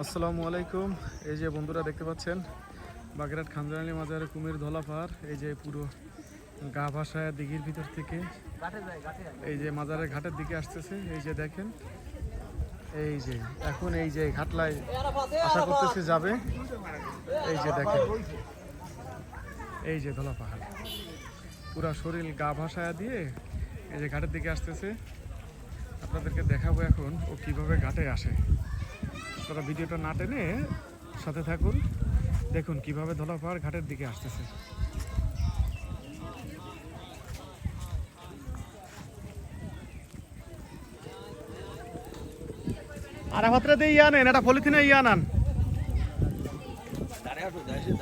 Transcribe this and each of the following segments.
আসসালামু আলাইকুম। এই যে বন্ধুরা দেখতে পাচ্ছেন, বাগেরহাট খানজানি মাজারে কুমির ধলা পাহাড় এই যে পুরো গা ভাসায় দিঘির ভিতর থেকে এই যে মাজারের ঘাটের দিকে আসতেছে, এই যে দেখেন, এই যে, এখন এই যে ঘাটলায় আশা করতেছে যাবে, এই যে দেখেন, এই যে ধলা পাহাড় পুরা শরীর গা ভাসায় দিয়ে এই যে ঘাটের দিকে আসতেছে। আপনাদেরকে দেখাবো এখন ও কীভাবে ঘাটে আসে। আপনারা ভিডিওটা না টেনে সাথে থাকুন। দেখুন কীভাবে ধলা পাহাড় ঘাটের দিকে আসতেছে। আর হাতরে দিয়ে ইয়া নেন, এটা পলিথিনে ইয়া নান। দাঁড়িয়ে যে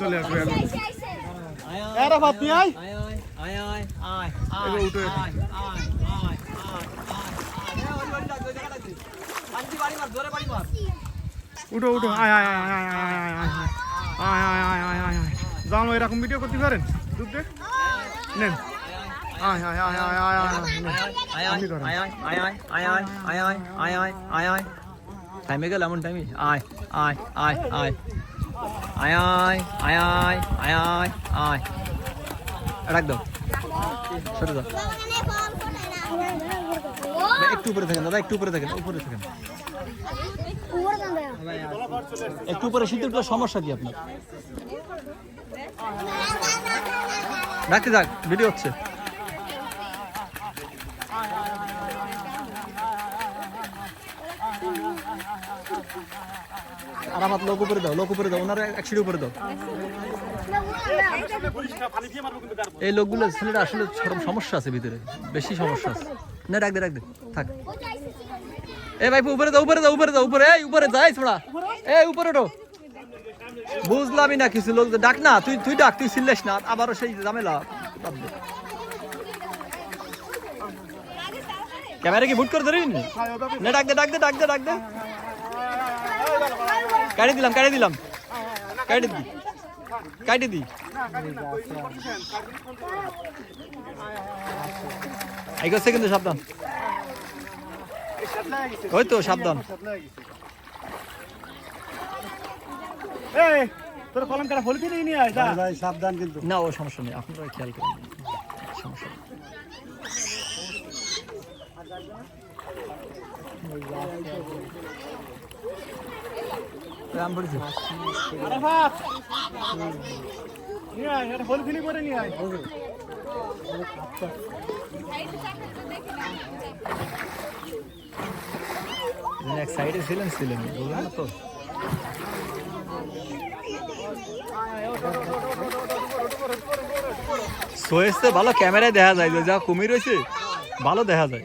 চলে আসবে এখন এরা ভাত নিয়ে আয় এবার উঠো এখন। উঠো উঠো আয় আয় আয় আয় আয় আয় আয় আয় আয় আয় আয় আয় আয় জানো এরকম ভিডিও করতে পারেন ডুবতে নেন আয় আয় আয় আয় আয় আয় আয় টাইমে গেল এমন টাইমে আয় আয় আয় আয় আয় আয় আয় আয় আয় আয় আয় রাখ দাও সরে দাও একটু উপরে থাকেন দাদা একটু উপরে থাকেন উপরে থাকেন একটু উপরে শীতের সমস্যা কি আপনার রাখতে থাক ভিডিও হচ্ছে আর আমার লোক উপরে দাও, লোক উপরে দাও, ওনারা এক সিঁড়ি উপরে দাও। এই লোকগুলো ছেলেটা আসলে সমস্যা আছে ভিতরে, বেশি সমস্যা আছে। না, রাখ দে রাখ দে, থাক। এ ভাই, উপরে দাও উপরে দাও উপরে দাও, উপরে, এই উপরে যাই ছোড়া। এই উপরে ওঠো। বুঝলামই না কিছু লোক, ডাক না, তুই তুই ডাক, তুই ছিলিস না, আবারও সেই ঝামেলা বাদ দে। ক্যামেরা কি বুট করে ধরিনি? না ডাক দে ডাক দে ডাক দে ডাক দে। কাটি দিলাম কাটি দিলাম। কাটি দি। কাটি দি। এগোচ্ছে কিন্তু সাবধান। ওই তো সাবধান। তোর কলম কাটা পলিথিনে নিয়ে আয় ভাই সাবধান কিন্তু। না ও সমস্যা নেই আপনারা খেয়াল করুন। সমস্যা নেই। রাম সাইডে ছিলেন ছিলেন তো ভালো ক্যামেরায় দেখা যায় যে যা কুমির হয়েছে, ভালো দেখা যায়।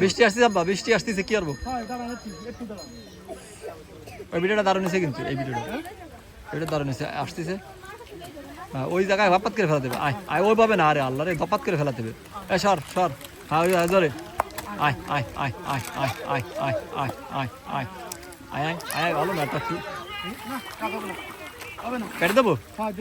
বৃষ্টি আসতেছে আব্বা বৃষ্টি আসতেছে কি করব হয় ওই ভিডিওটা দারুণ হয়েছে কিন্তু এই ভিডিওটা এটা দারুণ হয়েছে আসতেছে হ্যাঁ, ওই জায়গায় বাপাত করে ফেলা দেবে আয় আয় ওই পাবে না আরে আল্লাহ রে বাপাত করে ফেলা দেবে এ সর সর হ্যাঁ ওই আয় আয় আয় আয় আয় আয় আয় আয় আয় আয় আয় আয় আয় আয় ভালো না একটা কেটে দেবো হ্যাঁ